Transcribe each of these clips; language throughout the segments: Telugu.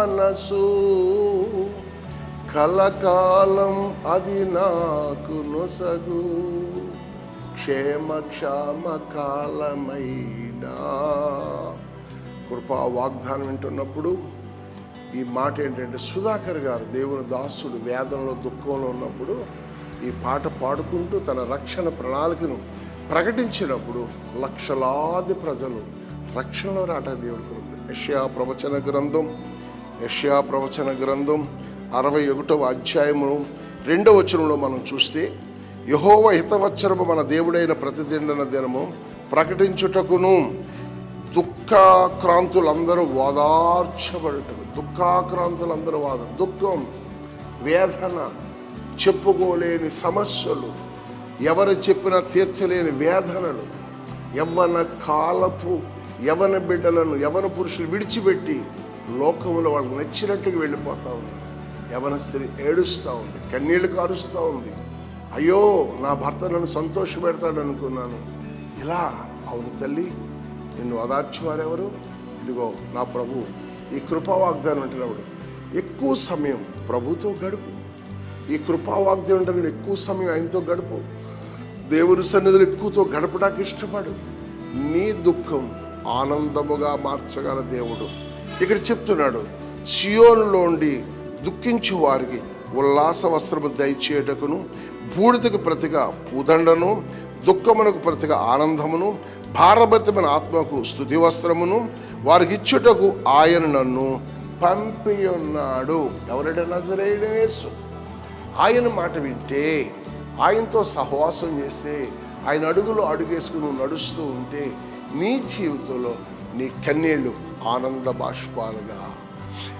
మనసు కలకాలం అది నాకు నొసగు. క్షేమ క్షామ కాలమైనా. కృపా వాగ్దానం వింటున్నప్పుడు ఈ మాట ఏంటంటే సుధాకర్ గారు దేవుని దాసుడు వేదంలో దుఃఖంలో ఉన్నప్పుడు ఈ పాట పాడుకుంటూ తన రక్షణ ప్రణాళికను ప్రకటించినప్పుడు లక్షలాది ప్రజలు రక్షణలో రాట దేవుడి కృప యష్యా ప్రవచన గ్రంథం యష్యా ప్రవచన గ్రంథం అరవై ఒకటవ అధ్యాయము రెండవ వచనంలో మనం చూస్తే యహోవ హితవచ్చరము మన దేవుడైన ప్రతిదిండన దినము ప్రకటించుటకును దుఃఖాక్రాంతులందరూ ఓదార్చబడటం దుఃఖాక్రాంతులందరూ వాద దుఃఖం వేదన చెప్పుకోలేని సమస్యలు ఎవరు చెప్పినా తీర్చలేని వేదనలు యవ్వన కాలపు యవన బిడ్డలను యవన పురుషులు విడిచిపెట్టి లోకంలో వాళ్ళకి నచ్చినట్టుగా వెళ్ళిపోతూ ఉంది. యవన స్త్రీ ఏడుస్తూ ఉంది. కన్నీళ్ళు కారుస్తూ ఉంది. అయ్యో నా భర్త నన్ను సంతోష పెడతాడు అనుకున్నాను. ఇలా అవును తల్లి నిన్ను ఓదార్చేవారెవరు? ఇదిగో నా ప్రభు ఈ కృపా వాగ్దానం అంటున్నప్పుడు ఎక్కువ సమయం ప్రభుతో గడుపు. ఈ కృపా వాగ్దానం అంటే ఎక్కువ సమయం ఆయనతో గడుపు. దేవుని సన్నిధులు ఎక్కువతో గడపడానికి ఇష్టపడు. నీ దుఃఖం ఆనందముగా మార్చగల దేవుడు. ఇక్కడ చెప్తున్నాడు సియోనులోండి దుఃఖించు వారికి ఉల్లాస వస్త్రము దయచేయటకును బూడిదకు ప్రతిగా పూదండను దుఃఖమునకు ప్రతిగా ఆనందమును భారభరితమైన ఆత్మకు స్థుతి వస్త్రమును వారికి ఇచ్చుటకు ఆయన నన్ను పంపి ఉన్నాడు ఎవరైనా నజరేసు ఆయన మాట వింటే ఆయనతో సహవాసం చేస్తే ఆయన అడుగులో అడుగేసుకుని నడుస్తూ ఉంటే నీ జీవితంలో నీ కన్నీళ్ళు ఆనంద బాష్పాలుగా.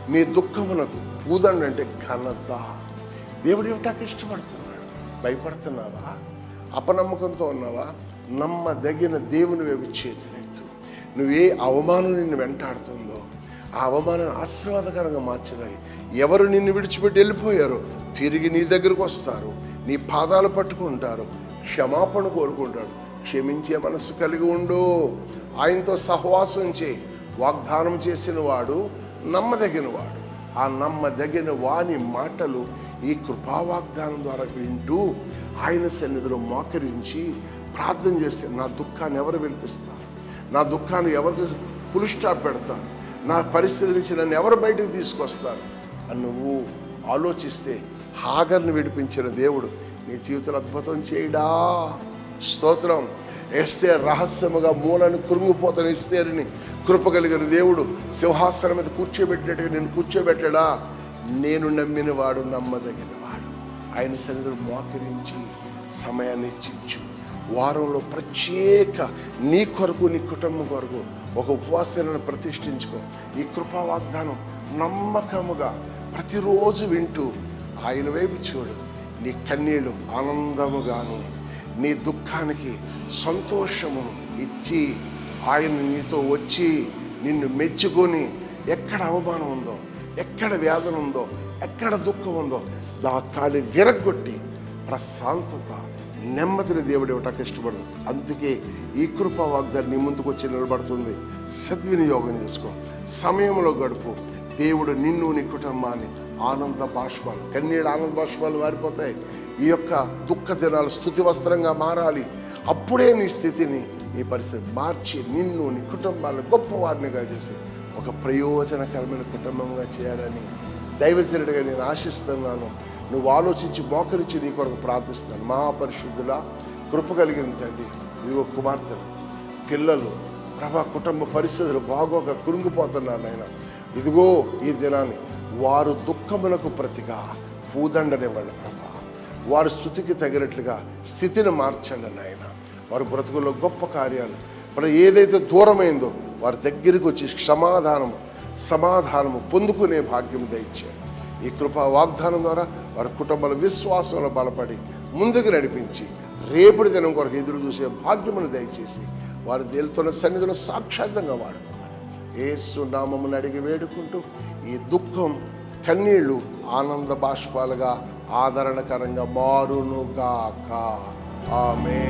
నీ దుఃఖమునకు పూదండంటే ఘనత. దేవుడు ఇవ్వటానికి ఇష్టపడుతున్నాడు? భయపడుతున్నావా? అపనమ్మకంతో ఉన్నావా? నమ్మదగిన దేవుని వైపు చేతులెత్తు. నువ్వే అవమానం నిన్ను వెంటాడుతుందో ఆ అవమానాన్ని ఆశీర్వాదకరంగా మార్చడానికి ఎవరు నిన్ను విడిచిపెట్టి వెళ్ళిపోయారో తిరిగి నీ దగ్గరకు వస్తారు. నీ పాదాలు పట్టుకుంటారు. క్షమాపణ కోరుకుంటాడు. క్షమించే మనసు కలిగి ఉండు. ఆయనతో సహవాసం చే వాగ్దానం చేసిన వాడు నమ్మదగినవాడు ఆ నమ్మదగిన వాని మాటలు ఈ కృపావాగ్దానం ద్వారా వింటూ ఆయన సన్నిధిలో మోకరించి ప్రార్థన చేస్తే నా దుఃఖాన్ని ఎవరు వినిపిస్తారు? నా దుఃఖాన్ని ఎవరికి పులి పెడతారు? నా పరిస్థితి నుంచి నన్ను ఎవరు బయటకు తీసుకొస్తారు? అని నువ్వు ఆలోచిస్తే హాగర్ని విడిపించిన దేవుడు నీ జీవితంలో అద్భుతం చేయడా? స్తోత్రం. ఎస్తే రహస్యముగా మూలను కురుంగిపోతాను ఇస్తేరిని కృప కలిగిన దేవుడు సింహాసనం మీద కూర్చోబెట్టినట్టుగా నేను కూర్చోబెట్టడా? నేను నమ్మిన వాడు నమ్మదగిన వాడు. ఆయన సన్నిధిలో మోకరించి సమయాన్ని ఇచ్చించు. వారంలో ప్రత్యేక నీ కొరకు నీ కుటుంబం కొరకు ఒక ఉపవాసాలను ప్రతిష్ఠించుకో. ఈ కృపా వాగ్దానం నమ్మకముగా ప్రతిరోజు వింటూ ఆయన వైపు చూడు. నీ కన్నీళ్ళు ఆనందముగాను నీ దుఃఖానికి సంతోషము ఇచ్చి ఆయన నీతో వచ్చి నిన్ను మెచ్చుకొని ఎక్కడ అవమానం ఉందో ఎక్కడ వేదన ఉందో ఎక్కడ దుఃఖం ఉందో దా కాడి విరగొట్టి ప్రశాంతత నెమ్మదిని దేవుడు ఇవ్వటానికి ఇష్టపడదు. అందుకే ఈ కృప వాగ్దాన్ని నీ ముందుకు వచ్చి నిలబడుతుంది. సద్వినియోగం చేసుకో. సమయంలో గడుపు. దేవుడు నిన్ను నీ కుటుంబాన్ని ఆనంద బాష్పాలు. కన్నీళ్ళ ఆనంద బాష్పాలు మారిపోతాయి. ఈ యొక్క దుఃఖ దినాలు స్థుతి వస్త్రంగా మారాలి. అప్పుడే నీ స్థితిని నీ పరిస్థితి మార్చి నిన్ను నీ కుటుంబాన్ని గొప్పవారినిగా చేసి ఒక ప్రయోజనకరమైన కుటుంబంగా చేయాలని దైవజనుడిగా నేను ఆశిస్తున్నాను. నువ్వు ఆలోచించి మోకరించి నీ కొరకు ప్రార్థిస్తాను. మహాపరిశుద్ధుల కృప కలిగిన తండ్రి ఇదిగో కుమార్తెలు పిల్లలు ప్రభా కుటుంబ పరిస్థితులు బాగోక కురుంగిపోతున్నారు నాయన. ఇదిగో ఈ దినాన్ని వారు దుఃఖములకు ప్రతిగా పూదండనివ్వండి ప్రభా. వారి స్థుతికి తగినట్లుగా స్థితిని మార్చండి నాయన. వారు బ్రతుకుల్లో గొప్ప కార్యాలు మన ఏదైతే దూరమైందో వారి దగ్గరికి వచ్చి క్షమాధానము సమాధానము పొందుకునే భాగ్యం దయచేయండి. ఈ కృపా వాగ్దానం ద్వారా వారి కుటుంబాల విశ్వాసంలో బలపడి ముందుకు నడిపించి రేపటి దినం కొరకు ఎదురు చూసే భాగ్యమును దయచేసి వారి దేలుతున్న సన్నిధిలో సాక్షాత్తంగా వాడుకోమని ఏసు నామమును అడిగి వేడుకుంటూ ఈ దుఃఖం కన్నీళ్ళు ఆనంద బాష్పాలుగా ఆదరణకరంగా మారునుగాక ఆమె